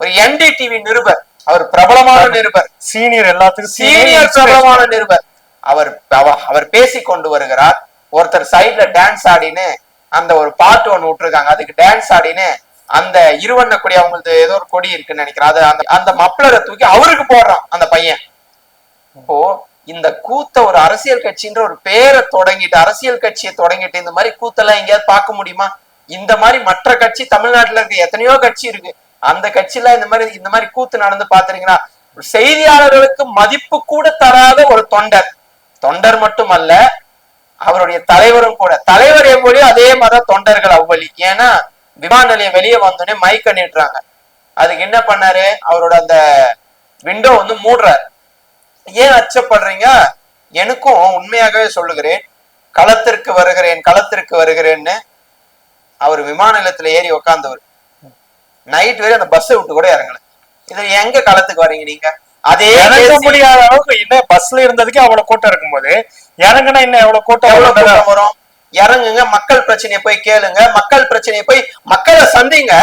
ஒரு என்டிடிவி நிருபர். அவர் பிரபலமான நிருபர். சீனியர் எல்லாத்துக்கும் சீனியர் பிரபலமான நிருபர். அவர் அவ- அவர் பேசி கொண்டு வருகிறார். ஒருத்தர் சைடுல டான்ஸ் ஆடின்னு அந்த ஒரு பாட்டு ஒண்ணு விட்டுருக்காங்க. அதுக்கு டான்ஸ் ஆடின்னு அந்த இருவண்ண கொடி அவங்களுக்கு ஏதோ ஒரு கொடி இருக்குன்னு நினைக்கிறேன். அது அந்த அந்த மப்ளரை தூக்கி அவருக்கு போடுறான் அந்த பையன். இப்போ இந்த கூத்த ஒரு அரசியல் கட்சின்ற ஒரு பேரை தொடங்கிட்டு அரசியல் கட்சியை தொடங்கிட்டு இந்த மாதிரி கூத்தெல்லாம் எங்கேயாவது பார்க்க முடியுமா? இந்த மாதிரி மற்ற கட்சி தமிழ்நாட்டுல இருக்க. எத்தனையோ கட்சி இருக்கு. அந்த கட்சியில இந்த மாதிரி இந்த மாதிரி கூத்து நடந்து பாத்துறீங்கன்னா செய்தியாளர்களுக்கு மதிப்பு கூட தராத ஒரு தொண்டர். தொண்டர் மட்டுமல்ல அவருடைய தலைவரும் கூட. தலைவர் எவ்வளோ அதே மாதிரி தொண்டர்கள் அவ்வளி ஏன்னா விமான நிலையம் வெளியே வந்தோடனே மைக் அண்ணிடுறாங்க அதுக்கு என்ன பண்ணாரு? அவரோட அந்த விண்டோ வந்து மூடுறாரு. ஏன் அச்சப்படுறீங்க? எனக்கும் உண்மையாகவே சொல்லுகிறேன். களத்திற்கு வருகிறேன் களத்திற்கு வருகிறேன்னு அவர் விமான நிலையத்துல ஏறி உக்காந்தவர். நைட் வரை அந்த பஸ்ஸை விட்டு கூட இறங்கல இது எங்க களத்துக்கு வர்றீங்க நீங்க? அதே இறங்க முடியாத அளவுக்கு இன்னும் பஸ்ல இருந்ததுக்கே அவ்வளவு கூட்டம் இருக்கும்போது இறங்குனா இன்னும் எவ்வளவு கூட்டம் எவ்வளவு? கூட்டம் வரும்? இறங்குங்க மக்கள் பிரச்சனையை போய் கேளுங்க. மக்கள் பிரச்சனையை போய் மக்களை சந்திங்க.